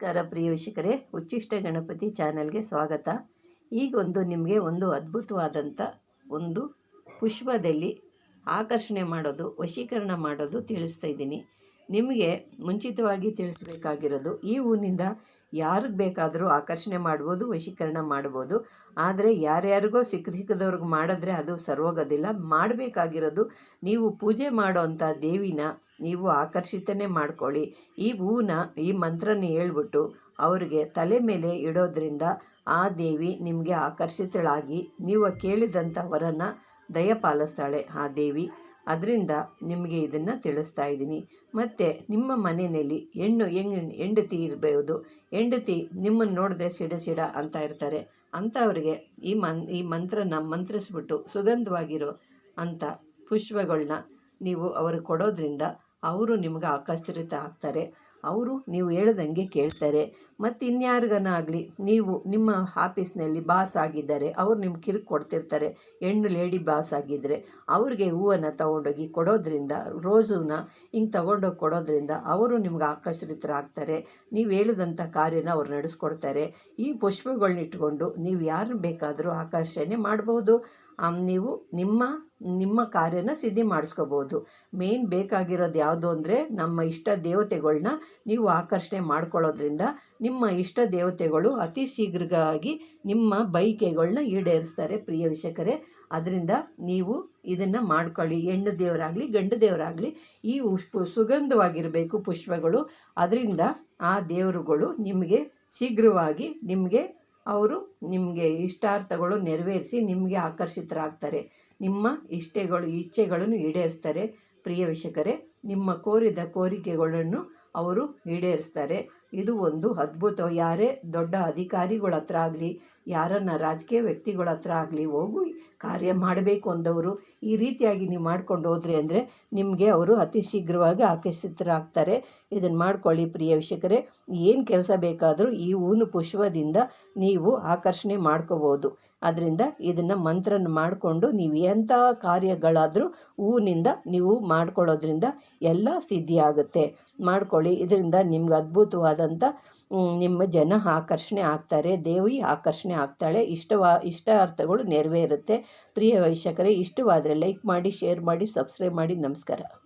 ನಮಸ್ಕಾರ ಪ್ರಿಯ ವೀಕ್ಷಕರೇ, ಉಚ್ಚಿಷ್ಟ ಗಣಪತಿ ಚಾನೆಲ್ಗೆ ಸ್ವಾಗತ. ಈಗೊಂದು ನಿಮಗೆ ಒಂದು ಅದ್ಭುತವಾದಂಥ ಒಂದು ಪುಷ್ಪದಲ್ಲಿ ಆಕರ್ಷಣೆ ಮಾಡೋದು, ವಶೀಕರಣ ಮಾಡೋದು ತಿಳಿಸ್ತಾ ಇದ್ದೀನಿ. ನಿಮಗೆ ಮುಂಚಿತವಾಗಿ ತಿಳಿಸ್ಬೇಕಾಗಿರೋದು ಈ ಹೂವಿನಿಂದ ಯಾರಿಗೆ ಬೇಕಾದರೂ ಆಕರ್ಷಣೆ ಮಾಡ್ಬೋದು, ವಶೀಕರಣ ಮಾಡ್ಬೋದು. ಆದರೆ ಯಾರ್ಯಾರಿಗೋ ಸಿಕ್ಕ ಸಿಕ್ಕದವ್ರಿಗೆ ಮಾಡಿದ್ರೆ ಅದು ಸರೋಗೋದಿಲ್ಲ ಮಾಡಬೇಕಾಗಿರೋದು ನೀವು ಪೂಜೆ ಮಾಡೋ ಅಂಥ ದೇವಿನ ನೀವು ಆಕರ್ಷಿತನೇ ಮಾಡ್ಕೊಳ್ಳಿ. ಈ ಹೂವನ್ನ ಈ ಮಂತ್ರನ ಹೇಳ್ಬಿಟ್ಟು ಅವರಿಗೆ ತಲೆ ಮೇಲೆ ಇಡೋದ್ರಿಂದ ಆ ದೇವಿ ನಿಮಗೆ ಆಕರ್ಷಿತಳಾಗಿ, ನೀವು ಕೇಳಿದಂಥ ವರನ ದಯಪಾಲಿಸ್ತಾಳೆ ಆ ದೇವಿ. ಅದರಿಂದ ನಿಮಗೆ ಇದನ್ನು ತಿಳಿಸ್ತಾ ಇದ್ದೀನಿ. ಮತ್ತು ನಿಮ್ಮ ಮನೆಯಲ್ಲಿ ಹೆಣ್ಣು ಹೆಂಗ್ ಹೆಂಡತಿ ಇರಬಹುದು ಹೆಂಡತಿ ನಿಮ್ಮನ್ನು ನೋಡಿದ್ರೆ ಸಿಡ ಸಿಡ ಅಂತ ಇರ್ತಾರೆ ಅಂಥವ್ರಿಗೆ ಈ ಮನ್ ಈ ಮಂತ್ರನ ಮಂತ್ರಿಸ್ಬಿಟ್ಟು ಸುಗಂಧವಾಗಿರೋ ಅಂಥ ಪುಷ್ಪಗಳನ್ನ ನೀವು ಅವ್ರಿಗೆ ಕೊಡೋದ್ರಿಂದ ಅವರು ನಿಮ್ಗೆ ಆಕರ್ಷಿತ ಆಗ್ತಾರೆ. ಅವರು ನೀವು ಹೇಳ್ದಂಗೆ ಕೇಳ್ತಾರೆ. ಮತ್ತು ಇನ್ಯಾರಿಗನಾಗಲಿ, ನೀವು ನಿಮ್ಮ ಆಫೀಸ್ನಲ್ಲಿ ಬಾಸ್ ಆಗಿದ್ದಾರೆ ಅವ್ರು ನಿಮ್ಗೆ ಕಿರುಕು ಕೊಡ್ತಿರ್ತಾರೆ. ಹೆಣ್ಣು ಲೇಡಿ ಬಾಸ್ ಆಗಿದ್ದರೆ ಅವ್ರಿಗೆ ಹೂವನ್ನು ತೊಗೊಂಡೋಗಿ ಕೊಡೋದ್ರಿಂದ ರೋಸನ್ನ ಹಿಂಗೆ ತೊಗೊಂಡೋಗಿ ಕೊಡೋದ್ರಿಂದ ಅವರು ನಿಮ್ಗೆ ಆಕರ್ಷಿತರಾಗ್ತಾರೆ ನೀವು ಹೇಳಿದಂಥ ಕಾರ್ಯನ ಅವ್ರು ನಡೆಸ್ಕೊಡ್ತಾರೆ. ಈ ಪುಷ್ಪಗಳನ್ನಿಟ್ಕೊಂಡು ನೀವು ಯಾರನ್ನ ಬೇಕಾದರೂ ಆಕರ್ಷಣೆ ಮಾಡ್ಬೋದು. ನೀವು ನಿಮ್ಮ ನಿಮ್ಮ ಕಾರ್ಯನ ಸಿದ್ಧಿ ಮಾಡಿಸ್ಕೋಬೋದು. ಮೇನ್ ಬೇಕಾಗಿರೋದು ಯಾವುದು ಅಂದರೆ ನಮ್ಮ ಇಷ್ಟ ದೇವತೆಗಳನ್ನ ನೀವು ಆಕರ್ಷಣೆ ಮಾಡ್ಕೊಳ್ಳೋದ್ರಿಂದ ನಿಮ್ಮ ಇಷ್ಟ ದೇವತೆಗಳು ಅತಿ ಶೀಘ್ರವಾಗಿ ನಿಮ್ಮ ಬೈಕೆಗಳನ್ನ ಈಡೇರಿಸ್ತಾರೆ ಪ್ರಿಯ ವೀಕ್ಷಕರೇ. ಅದರಿಂದ ನೀವು ಇದನ್ನು ಮಾಡ್ಕೊಳ್ಳಿ. ಹೆಣ್ಣು ದೇವರಾಗಲಿ, ಗಂಡು ದೇವರಾಗಲಿ ಈ ಉಷ್ಪು ಸುಗಂಧವಾಗಿರಬೇಕು ಪುಷ್ಪಗಳು. ಅದರಿಂದ ಆ ದೇವರುಗಳು ನಿಮಗೆ ಶೀಘ್ರವಾಗಿ ನಿಮಗೆ ಅವರು ನಿಮಗೆ ಇಷ್ಟಾರ್ಥಗಳು ನೆರವೇರಿಸಿ ನಿಮಗೆ ಆಕರ್ಷಿತರಾಗ್ತಾರೆ. ನಿಮ್ಮ ಇಷ್ಟೆಗಳು ಇಚ್ಛೆಗಳನ್ನು ಈಡೇರಿಸ್ತಾರೆ. ಪ್ರಿಯ ವೀಕ್ಷಕರೇ ನಿಮ್ಮ ಕೋರಿದ ಕೋರಿಕೆಗಳನ್ನು ಅವರು ಈಡೇರಿಸ್ತಾರೆ. ಇದು ಒಂದು ಅದ್ಭುತ, ಯಾರೇ ದೊಡ್ಡ ಅಧಿಕಾರಿಗಳ ಹತ್ರ ಆಗಲಿ, ಯಾರನ್ನ ರಾಜಕೀಯ ವ್ಯಕ್ತಿಗಳ ಹತ್ರ ಆಗಲಿ ಹೋಗು ಕಾರ್ಯ ಮಾಡಬೇಕು ಅಂದವರು, ಈ ರೀತಿಯಾಗಿ ನೀವು ಮಾಡ್ಕೊಂಡು ಹೋದ್ರಿ ಅಂದರೆ ನಿಮಗೆ ಅವರು ಅತಿ ಶೀಘ್ರವಾಗಿ ಆಕರ್ಷಿತರಾಗ್ತಾರೆ. ಇದನ್ನು ಮಾಡ್ಕೊಳ್ಳಿ ಪ್ರಿಯ ವೀಕ್ಷಕರೇ. ಏನು ಕೆಲಸ ಬೇಕಾದರೂ ಈ ಹೂನು ಪುಷ್ಪದಿಂದ ನೀವು ಆಕರ್ಷಣೆ ಮಾಡ್ಕೋಬೋದು. ಅದರಿಂದ ಇದನ್ನು ಮಂತ್ರನ ಮಾಡಿಕೊಂಡು ನೀವು ಎಂಥ ಕಾರ್ಯಗಳಾದರೂ ಹೂವಿನಿಂದ ನೀವು ಮಾಡ್ಕೊಳ್ಳೋದ್ರಿಂದ ಎಲ್ಲ ಸಿದ್ಧಿಯಾಗುತ್ತೆ. ಮಾಡ್ಕೊಳ್ಳಿ. ಇದರಿಂದ ನಿಮ್ಗೆ ಅದ್ಭುತವಾದಂಥ ನಿಮ್ಮ ಜನ ಆಕರ್ಷಣೆ ಆಗ್ತಾರೆ. ದೇವಿ ಆಕರ್ಷಣೆ ಆಗ್ತಾಳೆ. ಇಷ್ಟವಾ, ಇಷ್ಟಾರ್ಥಗಳು ನೆರವೇರುತ್ತೆ. ಪ್ರಿಯ ವೀಕ್ಷಕರೇ, ಇಷ್ಟವಾದರೆ ಲೈಕ್ ಮಾಡಿ, ಶೇರ್ ಮಾಡಿ, ಸಬ್ಸ್ಕ್ರೈಬ್ ಮಾಡಿ. ನಮಸ್ಕಾರ.